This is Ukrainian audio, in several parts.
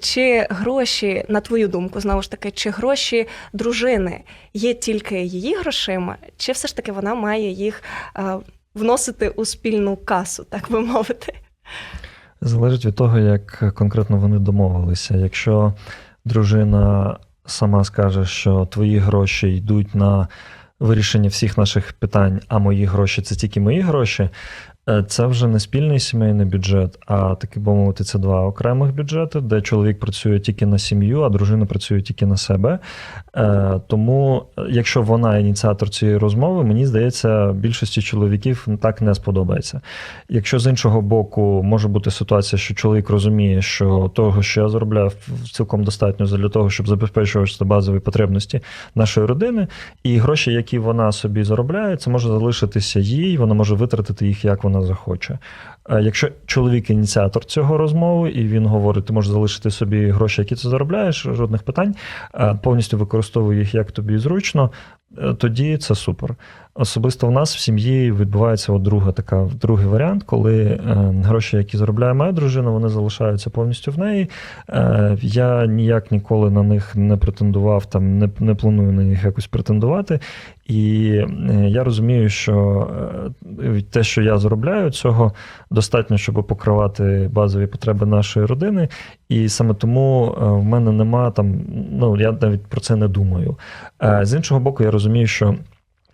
Чи гроші, на твою думку, знову ж таки, чи гроші дружини є тільки її грошима, чи все ж таки вона має їх е, вносити у спільну касу, так би мовити? Залежить від того, як конкретно вони домовилися. Якщо дружина сама скаже, що твої гроші йдуть на вирішення всіх наших питань, а мої гроші це тільки мої гроші. Е, Це вже не спільний сімейний бюджет, а таки би мовити, це два окремих бюджети, де чоловік працює тільки на сім'ю, а дружина працює тільки на себе. Е, Тому, е, якщо вона ініціатор цієї розмови, мені здається, більшості чоловіків так не сподобається. Якщо з іншого боку може бути ситуація, що чоловік розуміє, що того, що я заробляю, цілком достатньо для того, щоб забезпечувати базові потребності нашої родини, і гроші, які вона собі заробляє, це може залишитися їй, вона може витратити їх як вона захоче. Е, Якщо чоловік ініціатор цього розмови, і він говорить, ти можеш залишити собі гроші, які ти заробляєш, жодних питань, е, повністю використовуй їх як тобі зручно, е, тоді це супер. Особисто в нас в сім'ї відбувається от друга така, другий варіант, коли е, гроші, які заробляє моя дружина, вони залишаються повністю в неї. Е, я ніяк ніколи на них не претендував, там не, не планую на них якось претендувати. І е, я розумію, що е, те, що я заробляю, цього достатньо, щоб покривати базові потреби нашої родини. І саме тому е, в мене нема там, ну я навіть про це не думаю. З іншого боку, я розумію, що.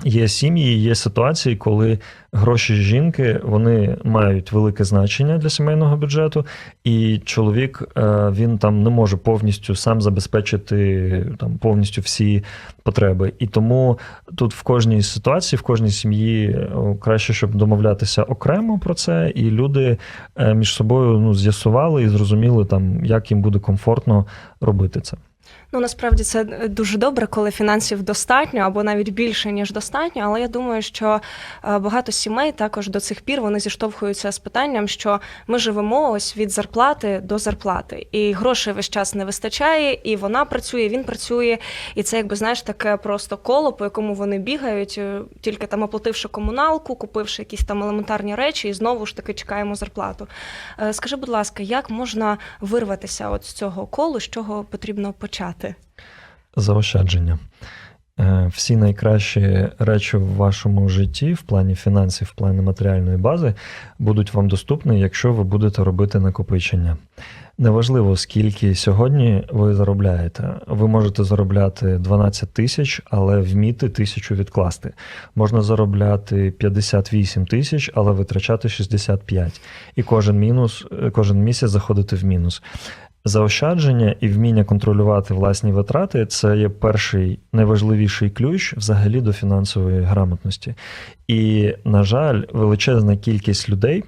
Є сім'ї, є ситуації, коли гроші жінки вони мають велике значення для сімейного бюджету, і чоловік е, він там не може повністю сам забезпечити там повністю всі потреби. І тому тут в кожній ситуації, в кожній сім'ї е, краще, щоб домовлятися окремо про це, і люди е, між собою ну з'ясували і зрозуміли там, як їм буде комфортно робити це. Ну насправді це е, дуже добре, коли фінансів достатньо або навіть більше ніж достатньо. Але я думаю, що е, багато сімей також до цих пір вони зіштовхуються з питанням, що ми живемо ось від зарплати до зарплати, і грошей весь час не вистачає, і вона працює, він працює, і це якби знаєш таке просто коло, по якому вони бігають, е, тільки там оплативши комуналку, купивши якісь там елементарні речі, і знову ж таки чекаємо зарплату. Скажи, будь ласка, як можна вирватися от з цього колу, з чого потрібно почати? Заощадження. Е, Всі найкращі речі в вашому житті, в плані фінансів, в плані матеріальної бази, будуть вам доступні, якщо ви будете робити накопичення. Неважливо, скільки сьогодні ви заробляєте. Ви можете заробляти 12 тисяч, але вміти тисячу відкласти. Можна заробляти 58 тисяч, але витрачати 65. І кожен мінус, кожен місяць заходити в мінус. Заощадження і вміння контролювати власні витрати це є перший найважливіший ключ взагалі до фінансової грамотності. І, на жаль, величезна кількість людей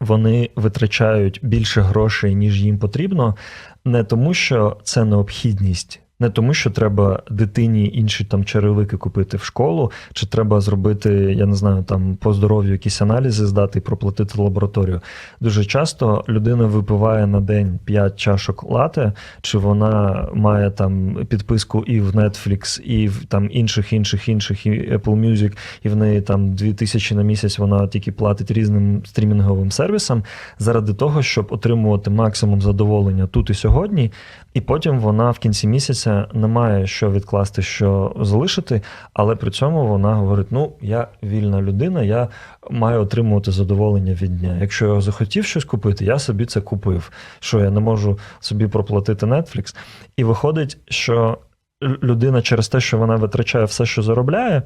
вони витрачають більше грошей, ніж їм потрібно, не тому, що це необхідність. Не тому, що треба дитині інші там черевики купити в школу, чи треба зробити, я не знаю, там по здоров'ю якісь аналізи здати і проплатити лабораторію. Дуже часто людина випиває на день 5 чашок лате, чи вона має там підписку і в Netflix, і в там інших, інших, інших, і Apple Music, і в неї там 2000 на місяць вона тільки платить різним стрімінговим сервісам заради того, щоб отримувати максимум задоволення тут і сьогодні. І потім вона в кінці місяця не має що відкласти, що залишити, але при цьому вона говорить: ну, я вільна людина, я маю отримувати задоволення від дня. Якщо я захотів щось купити, я собі це купив. Що я не можу собі проплатити Netflix. І виходить, що людина через те, що вона витрачає все, що заробляє.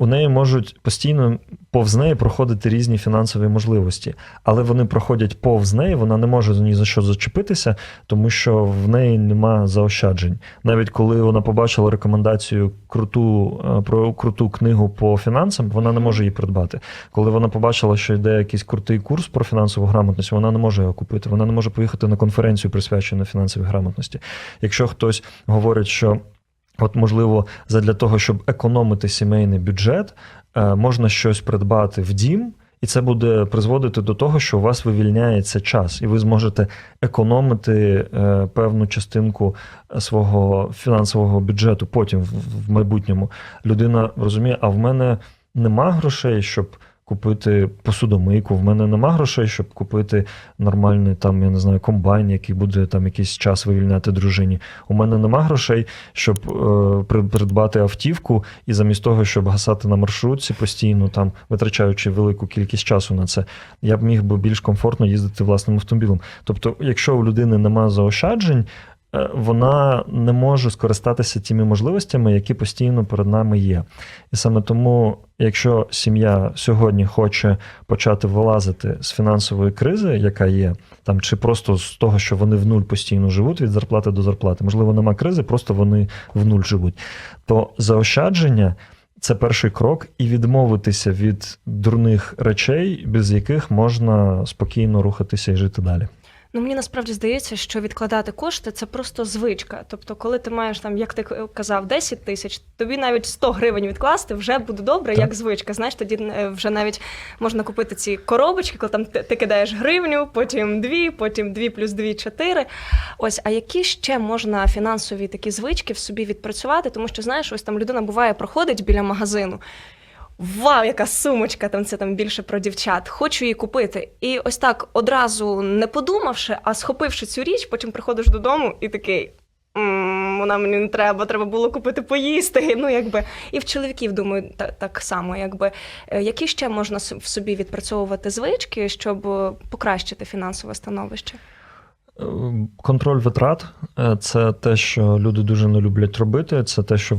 У неї можуть постійно повз неї проходити різні фінансові можливості, але вони проходять повз неї, вона не може ні за що зачепитися, тому що в неї нема заощаджень. Навіть коли вона побачила рекомендацію круту е, про круту книгу по фінансам, вона не може її придбати. Коли вона побачила, що йде якийсь крутий курс про фінансову грамотність, вона не може його купити. Вона не може поїхати на конференцію, присвячену фінансовій грамотності. Якщо хтось говорить, що От, можливо, задля того, щоб економити сімейний бюджет, е, можна щось придбати в дім, і це буде призводити до того, що у вас вивільняється час, і ви зможете економити е, певну частинку свого фінансового бюджету потім в майбутньому. Людина розуміє, а в мене нема грошей, щоб купити посудомийку. В мене нема грошей, щоб купити нормальний там, я не знаю, комбайн, який буде там якийсь час вивільняти дружині. У мене нема грошей, щоб е, придбати автівку, і замість того, щоб гасати на маршрутці постійно, там витрачаючи велику кількість часу на це, я б міг би більш комфортно їздити власним автомобілем. Тобто, якщо у людини нема заощаджень, вона не може скористатися тими можливостями, які постійно перед нами є. І саме тому, якщо сім'я сьогодні хоче почати вилазити з фінансової кризи, яка є, там чи просто з того, що вони в нуль постійно живуть від зарплати до зарплати, можливо, нема кризи, просто вони в нуль живуть, то заощадження. Це перший крок, і відмовитися від дурних речей, без яких можна спокійно рухатися і жити далі. Ну, мені насправді здається, що відкладати кошти це просто звичка. Тобто, коли ти маєш там, як ти казав, 10 тисяч, тобі навіть 100 гривень відкласти вже буде добре, Так. як звичка. Знаєш, тоді е, вже навіть можна купити ці коробочки, коли там ти, ти кидаєш гривню, потім дві, потім дві плюс дві чотири. Ось, а які ще можна фінансові такі звички в собі відпрацювати? Тому що знаєш, ось там людина буває, проходить біля магазину. Вау, яка сумочка! Там це там більше про дівчат. Хочу її купити. І ось так одразу не подумавши, а схопивши цю річ, потім приходиш додому і такий. «М, Вона мені не треба, треба було купити поїсти. Ну, якби і в чоловіків думаю, та- так само, якби Е, які ще можна в собі відпрацьовувати звички, щоб е, покращити фінансове становище? Е, Контроль витрат е, це те, що люди дуже не люблять робити. Це те, що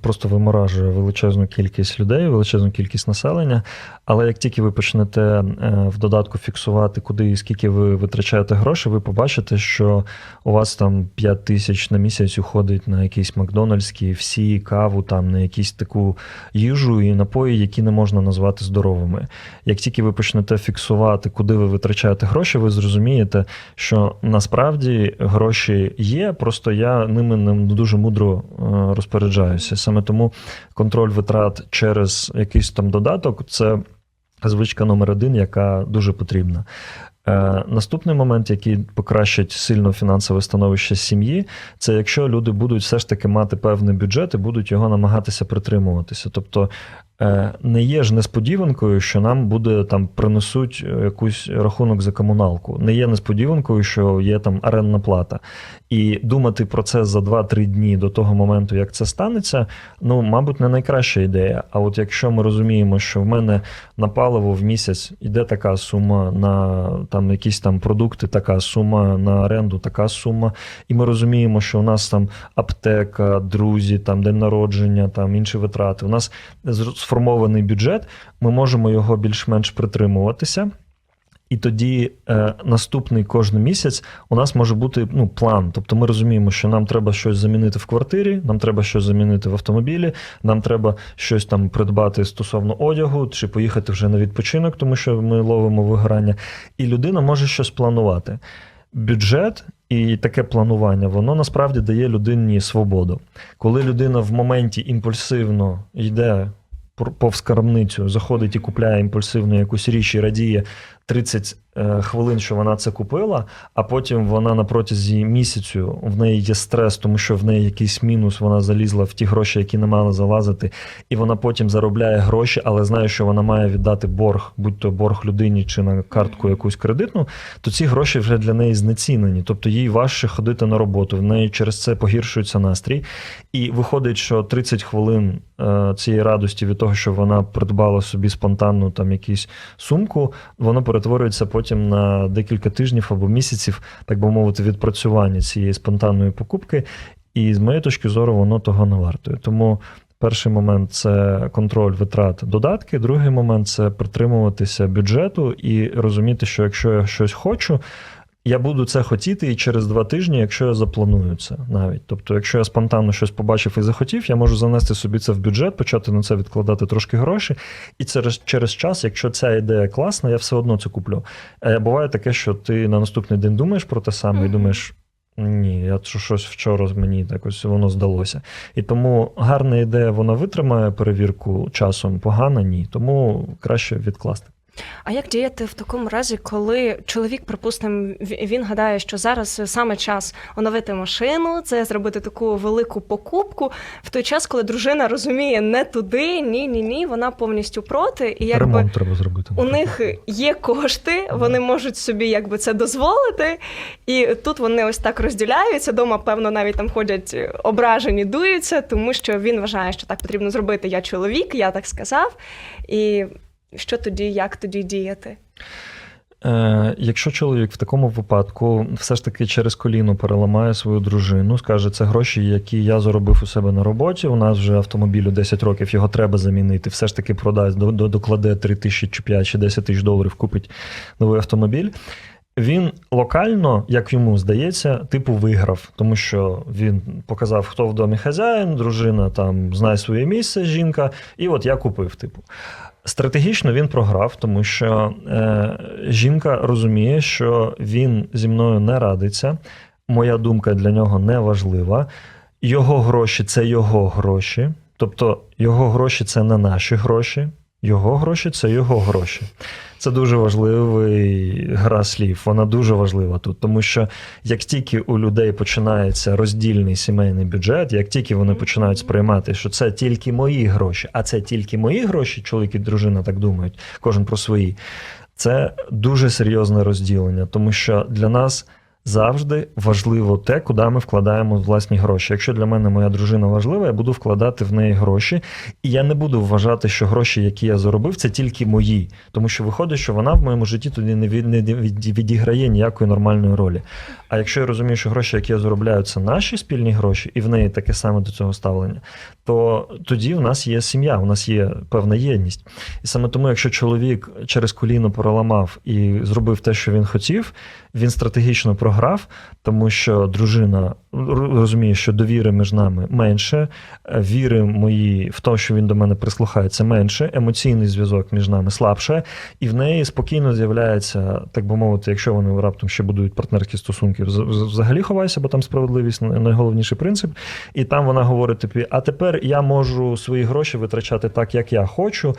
просто виморажує величезну кількість людей, величезну кількість населення. Але як тільки ви почнете е, в додатку фіксувати, куди і скільки ви витрачаєте грошей, ви побачите, що у вас там 5 тисяч на місяць уходить на якісь Макдональдські, всі каву, там на якісь таку їжу і напої, які не можна назвати здоровими. Як тільки ви почнете фіксувати, куди ви витрачаєте гроші, ви зрозумієте, що насправді гроші є, просто я ними не дуже мудро е, розпоряджаюся. Саме тому контроль витрат через якийсь там додаток це звичка номер один, яка дуже потрібна. Е, Наступний момент, який покращить сильно фінансове становище сім'ї, це якщо люди будуть все ж таки мати певний бюджет і будуть його намагатися притримуватися. Тобто не є ж несподіванкою, що нам буде там принесуть е, якийсь рахунок за комуналку. Не є несподіванкою, що є там арендна плата. І думати про це за 2-3 дні до того моменту, як це станеться, ну, мабуть, не найкраща ідея. А от якщо ми розуміємо, що в мене на паливо в місяць йде така сума, на там якісь там продукти, така сума, на оренду така сума, і ми розуміємо, що у нас там аптека, друзі, там день народження, там інші витрати. У нас сформований бюджет, ми можемо його більш-менш притримуватися. І тоді е, наступний кожен місяць у нас може бути ну, план. Тобто ми розуміємо, що нам треба щось замінити в квартирі, нам треба щось замінити в автомобілі, нам треба щось там придбати стосовно одягу, чи поїхати вже на відпочинок, тому що ми ловимо вигорання. І людина може щось планувати. Бюджет і таке планування, воно насправді дає людині свободу. Коли людина в моменті імпульсивно йде повз крамницю, заходить і купляє імпульсивно якусь річ і радіє 30 е, хвилин, що вона це купила, а потім вона на протязі місяцю в неї є стрес, тому що в неї якийсь мінус, вона залізла в ті гроші, які не мала залазити, і вона потім заробляє гроші, але знає, що вона має віддати борг, будь то борг людині чи на картку якусь кредитну, то ці гроші вже для неї знецінені. Тобто їй важче ходити на роботу, в неї через це погіршується настрій. І виходить, що 30 хвилин е, цієї радості від того, що вона придбала собі спонтанну там якусь сумку, воно перетворюється потім на декілька тижнів або місяців, так би мовити, відпрацювання цієї спонтанної покупки. І з моєї точки зору, воно того не вартує. Тому перший момент це контроль витрат додатки. Другий момент це притримуватися бюджету і розуміти, що якщо я щось хочу. Я буду це хотіти і через два тижні, якщо я запланую це навіть. Тобто, якщо я спонтанно щось побачив і захотів, я можу занести собі це в бюджет, почати на це відкладати трошки гроші. І через, через час, якщо ця ідея класна, я все одно це куплю. Е, буває таке, що ти на наступний день думаєш про те саме і думаєш. Ні, я щось вчора мені так ось воно здалося. І тому гарна ідея, вона витримає перевірку часом, погана ні. Тому краще відкласти. А як діяти в такому разі, коли чоловік, припустимо, він гадає, що зараз саме час оновити машину, це зробити таку велику покупку, в той час, коли дружина розуміє не туди, ні, ні, ні, вона повністю проти, і якби Ремонт треба зробити. у них є кошти, вони можуть собі якби це дозволити, і тут вони ось так розділяються. Дома, певно, навіть там ходять ображені, дуються, тому що він вважає, що так потрібно зробити. Я чоловік, я так сказав. І що тоді, як тоді діяти? Е, якщо чоловік в такому випадку все ж таки через коліно переламає свою дружину, скаже, це гроші, які я заробив у себе на роботі. У нас вже автомобілю 10 років, його треба замінити. Все ж таки продасть, до- до- докладе 3 тисячі чи 5 чи 10 тисяч доларів, купить новий автомобіль. Він локально, як йому здається, типу виграв, тому що він показав, хто в домі хазяїн, дружина там знає своє місце, жінка, і от я купив, типу. Стратегічно він програв, тому що е, жінка розуміє, що він зі мною не радиться. Моя думка для нього не важлива. Його гроші це його гроші. Тобто його гроші це не наші гроші, його гроші це його гроші. Це дуже важливий гра слів. Вона дуже важлива тут, тому що як тільки у людей починається роздільний сімейний бюджет, як тільки вони починають сприймати, що це тільки мої гроші, а це тільки мої гроші, чоловік і дружина так думають, кожен про свої. Це дуже серйозне розділення, тому що для нас завжди важливо те, куди ми вкладаємо власні гроші. Якщо для мене моя дружина важлива, я буду вкладати в неї гроші, і я не буду вважати, що гроші, які я заробив, це тільки мої, тому що виходить, що вона в моєму житті тоді не від- відіграє ніякої нормальної ролі. А якщо я розумію, що гроші, які я заробляю, це наші спільні гроші, і в неї таке саме до цього ставлення, то тоді в нас є сім'я, у нас є певна єдність. І саме тому, якщо чоловік через коліно проламав і зробив те, що він хотів, він стратегічно програв, тому що дружина розуміє, що довіри між нами менше, віри мої в те, що він до мене прислухається менше, емоційний зв'язок між нами слабше, і в неї спокійно з'являється, так би мовити, якщо вони раптом ще будують партнерські стосунки, вз- вз- взагалі ховайся, бо там справедливість найголовніший принцип. І там вона говорить тобі: а тепер я можу свої гроші витрачати так, як я хочу.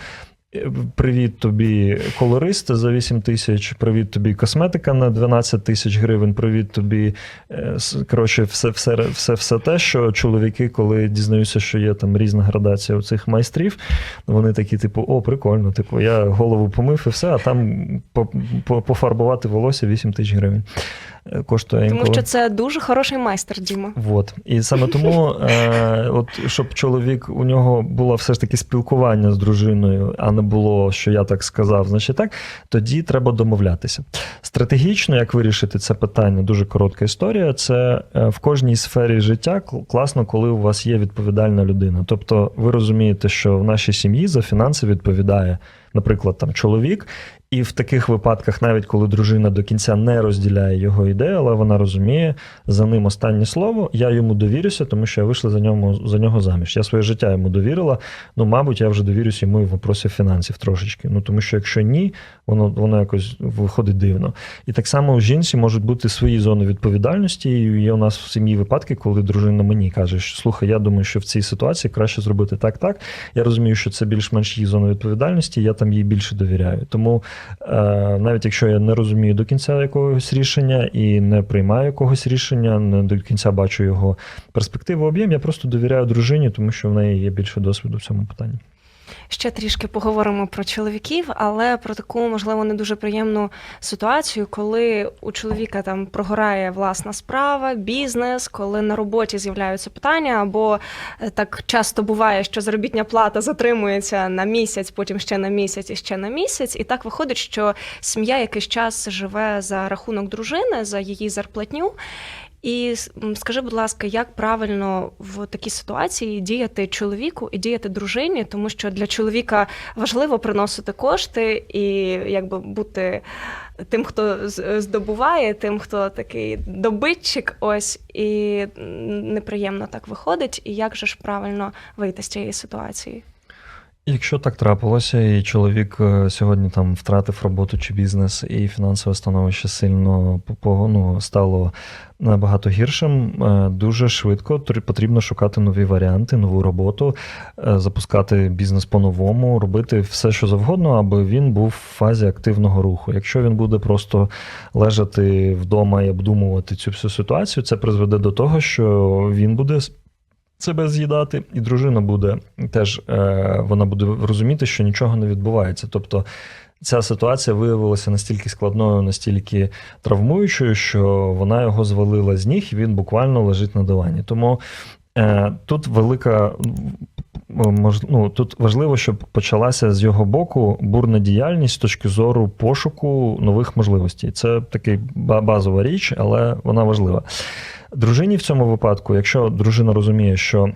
Е, Привіт тобі, колорист за 8 тисяч, привіт тобі, косметика на 12 тисяч гривень, привіт тобі. е, Коротше, все, все, все, все те, що чоловіки, коли дізнаються, що є там різна градація у цих майстрів, вони такі, типу, о, прикольно, типу, я голову помив і все, а там по- по- пофарбувати волосся 8 тисяч гривень. Е, Коштує Тому що це дуже хороший майстер, Діма. Вот. І саме тому, е, от, щоб чоловік у нього було все ж таки спілкування з дружиною, а не було, що я так сказав, значить так, тоді треба домовлятися. Стратегічно, як вирішити це питання, дуже коротка історія. Це е, в кожній сфері життя кл- класно, коли у вас є відповідальна людина. Тобто, ви розумієте, що в нашій сім'ї за фінанси відповідає, наприклад, там чоловік. І в таких випадках, навіть коли дружина до кінця не розділяє його ідею, але вона розуміє за ним останнє слово, я йому довірюся, тому що я вийшла за нього, за нього заміж. Я своє життя йому довірила. Ну, мабуть, я вже довірюся йому і в вопросі фінансів трошечки. Ну тому що якщо ні, воно воно якось виходить дивно. І так само у жінці можуть бути свої зони відповідальності. І є у нас в сім'ї випадки, коли дружина мені каже, що слухай, я думаю, що в цій ситуації краще зробити так, так. Я розумію, що це більш-менш її зона відповідальності, я там їй більше довіряю. Тому навіть якщо я не розумію до кінця якогось рішення і не приймаю якогось рішення, не до кінця бачу його перспективу об'єм, я просто довіряю дружині, тому що в неї є більше досвіду в цьому питанні. Ще трішки поговоримо про чоловіків, але про таку, можливо, не дуже приємну ситуацію, коли у чоловіка там прогорає власна справа, бізнес, коли на роботі з'являються питання, або е, так часто буває, що заробітня плата затримується на місяць, потім ще на місяць і ще на місяць. І так виходить, що сім'я якийсь час живе за рахунок дружини, за її зарплатню. І скажи, будь ласка, як правильно в такій ситуації діяти чоловіку і діяти дружині, тому що для чоловіка важливо приносити кошти і якби бути тим, хто здобуває, тим, хто такий добитчик, ось і неприємно так виходить. І як же ж правильно вийти з цієї ситуації? Якщо так трапилося, і чоловік е, сьогодні там втратив роботу чи бізнес, і фінансове становище сильно ну, стало набагато гіршим, е, дуже швидко потрібно шукати нові варіанти, нову роботу, е, запускати бізнес по-новому, робити все, що завгодно, аби він був в фазі активного руху. Якщо він буде просто лежати вдома і обдумувати цю всю ситуацію, це призведе до того, що він буде себе з'їдати, і дружина буде теж е, вона буде розуміти, що нічого не відбувається. Тобто ця ситуація виявилася настільки складною, настільки травмуючою, що вона його звалила з ніг, і він буквально лежить на дивані. Тому е, тут велика. Мож- Ну, тут важливо, щоб почалася з його боку бурна діяльність з точки зору пошуку нових можливостей. Це такий базова річ, але вона важлива. Дружині в цьому випадку, якщо дружина розуміє, що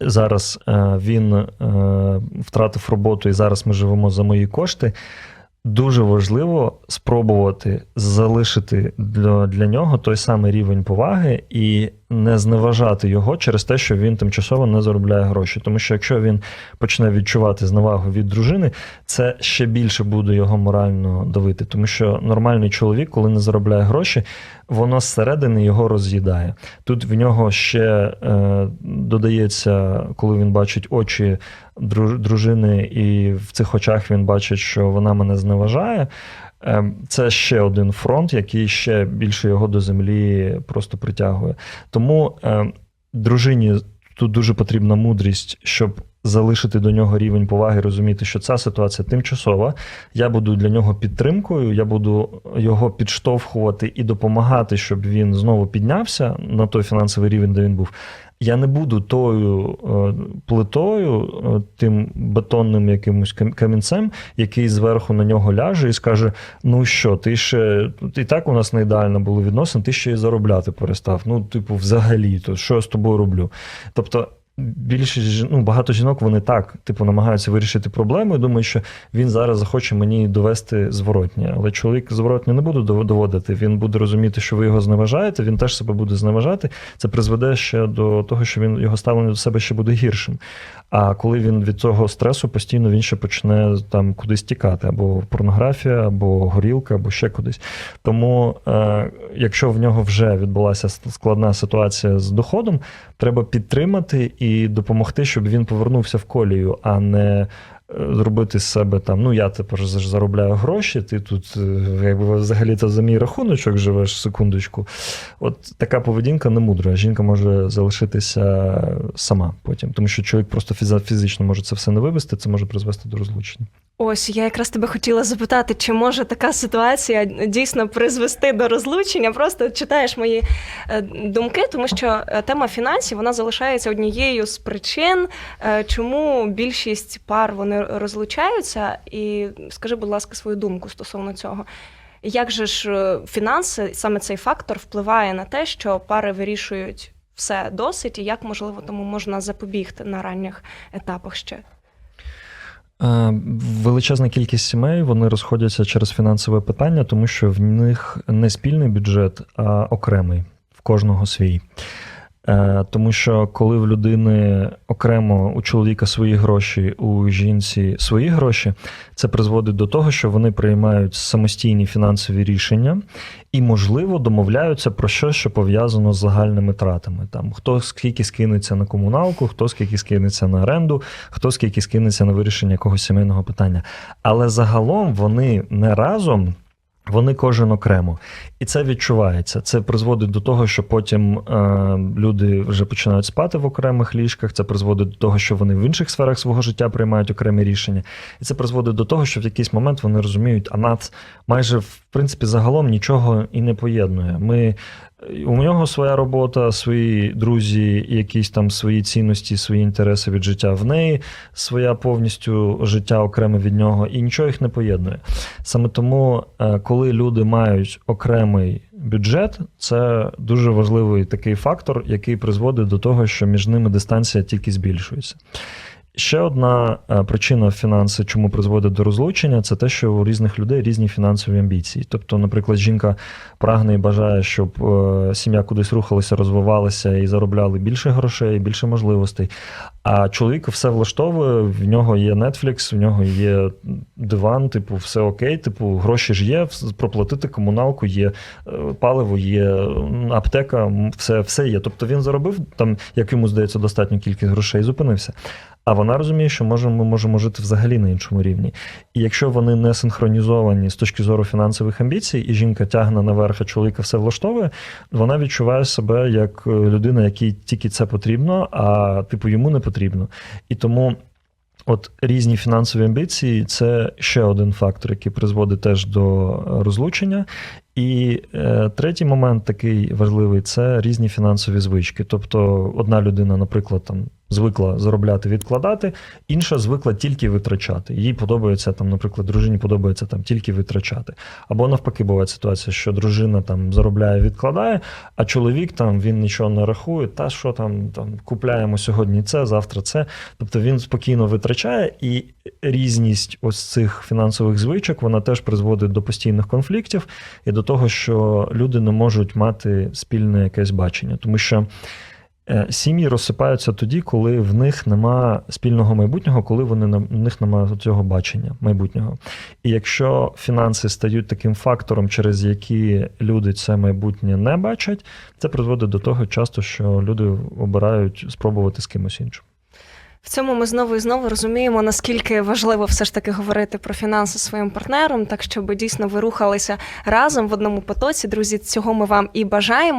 зараз е, він е, втратив роботу і зараз ми живемо за мої кошти. Дуже важливо спробувати залишити для, для нього той самий рівень поваги і не зневажати його через те, що він тимчасово не заробляє гроші. Тому що якщо він почне відчувати зневагу від дружини, це ще більше буде його морально давити. Тому що нормальний чоловік, коли не заробляє гроші, воно зсередини його роз'їдає. Тут в нього ще е, додається, коли він бачить очі друж- дружини, і в цих очах він бачить, що вона мене зневажає. Е, Це ще один фронт, який ще більше його до землі просто притягує. Тому е, дружині тут дуже потрібна мудрість, щоб залишити до нього рівень поваги, розуміти, що ця ситуація тимчасова. Я буду для нього підтримкою, я буду його підштовхувати і допомагати, щоб він знову піднявся на той фінансовий рівень, де він був. Я не буду тою е, плитою, е, тим бетонним якимось камінцем, який зверху на нього ляже і скаже: ну що, ти ще і так у нас не ідеально були відносини, ти ще й заробляти перестав. Ну, типу, взагалі, то що я з тобою роблю? Тобто. Більшість ну, багато жінок вони так, типу, намагаються вирішити проблему і думають, що він зараз захоче мені довести зворотнє. Але чоловік зворотнє не буде дов- доводити. Він буде розуміти, що ви його зневажаєте, він теж себе буде зневажати. Це призведе ще до того, що він його ставлення до себе ще буде гіршим. А коли він від цього стресу постійно він ще почне там кудись тікати, або порнографія, або горілка, або ще кудись. Тому, е, якщо в нього вже відбулася складна ситуація з доходом, треба підтримати і допомогти, щоб він повернувся в колію, а не зробити з себе там, ну я тепер заробляю гроші, ти тут е, якби взагалі-то за мій рахуночок живеш секундочку. От така поведінка не мудра. Жінка може залишитися сама потім, тому що чоловік просто фізично може це все не вивести, це може призвести до розлучення. Ось я якраз тебе хотіла запитати, чи може така ситуація дійсно призвести до розлучення? Просто читаєш мої е, думки, тому що е, тема фінансів вона залишається однією з причин, е, чому більшість пар вони розлучаються. І скажи, будь ласка, свою думку стосовно цього. Як же ж фінанси, саме цей фактор впливає на те, що пари вирішують все досить, і як можливо тому можна запобігти на ранніх етапах ще? Е, Величезна кількість сімей вони розходяться через фінансове питання, тому що в них не спільний бюджет, а окремий в кожного свій. Е, Тому що коли в людини окремо у чоловіка свої гроші, у жінці свої гроші, це призводить до того, що вони приймають самостійні фінансові рішення і, можливо, домовляються про щось, що пов'язано з загальними тратами. Там хто скільки скинеться на комуналку, хто скільки скинеться на оренду, хто скільки скинеться на вирішення якогось сімейного питання. Але загалом вони не разом. Вони кожен окремо, і це відчувається. Це призводить до того, що потім е, люди вже починають спати в окремих ліжках. Це призводить до того, що вони в інших сферах свого життя приймають окремі рішення, і це призводить до того, що в якийсь момент вони розуміють, а нас майже в принципі загалом нічого і не поєднує. Ми у нього своя робота, свої друзі, якісь там свої цінності, свої інтереси від життя. В неї своя повністю життя окреме від нього, і нічого їх не поєднує. Саме тому, е, коли люди мають окремий бюджет, це дуже важливий такий фактор, який призводить до того, що між ними дистанція тільки збільшується. Ще одна е, причина фінанси, чому призводить до розлучення, це те, що у різних людей різні фінансові амбіції. Тобто, наприклад, жінка прагне і бажає, щоб е, сім'я кудись рухалася, розвивалася і заробляли більше грошей, більше можливостей. А чоловік все влаштовує, в нього є Netflix, в нього є диван, типу, все окей, типу, гроші ж є, проплатити комуналку є, е, паливо є, аптека, все, все є. Тобто він заробив там, як йому здається, достатню кількість грошей зупинився. А вона розуміє, що може, ми можемо жити взагалі на іншому рівні. І якщо вони не синхронізовані з точки зору фінансових амбіцій, і жінка тягне наверх, а чоловіка все влаштовує, вона відчуває себе як е, людина, якій тільки це потрібно, а типу йому не потрібно. І тому. От різні фінансові амбіції це ще один фактор, який призводить теж до е, розлучення. І е, третій момент такий важливий це різні фінансові звички. Тобто, одна людина, наприклад, там звикла заробляти, відкладати, інша звикла тільки витрачати. Їй подобається там, наприклад, дружині подобається там тільки витрачати. Або навпаки, буває ситуація, що дружина там заробляє, відкладає, а чоловік там він нічого не рахує, та що там, там купляємо сьогодні це, завтра це. Тобто він спокійно витрачає, і різність ось цих фінансових звичок вона теж призводить до постійних конфліктів і до того, що люди не можуть мати спільне якесь бачення, тому що. е, Сім'ї розсипаються тоді, коли в них нема спільного майбутнього, коли вони в них немає цього бачення майбутнього. І якщо фінанси стають таким фактором, через які люди це майбутнє не бачать, це призводить до того часто, що люди обирають спробувати з кимось іншим. В цьому ми знову і знову розуміємо, наскільки важливо все ж таки говорити про фінанси своїм партнером, так щоб дійсно ви рухалися разом в одному потоці. Друзі, цього ми вам і бажаємо.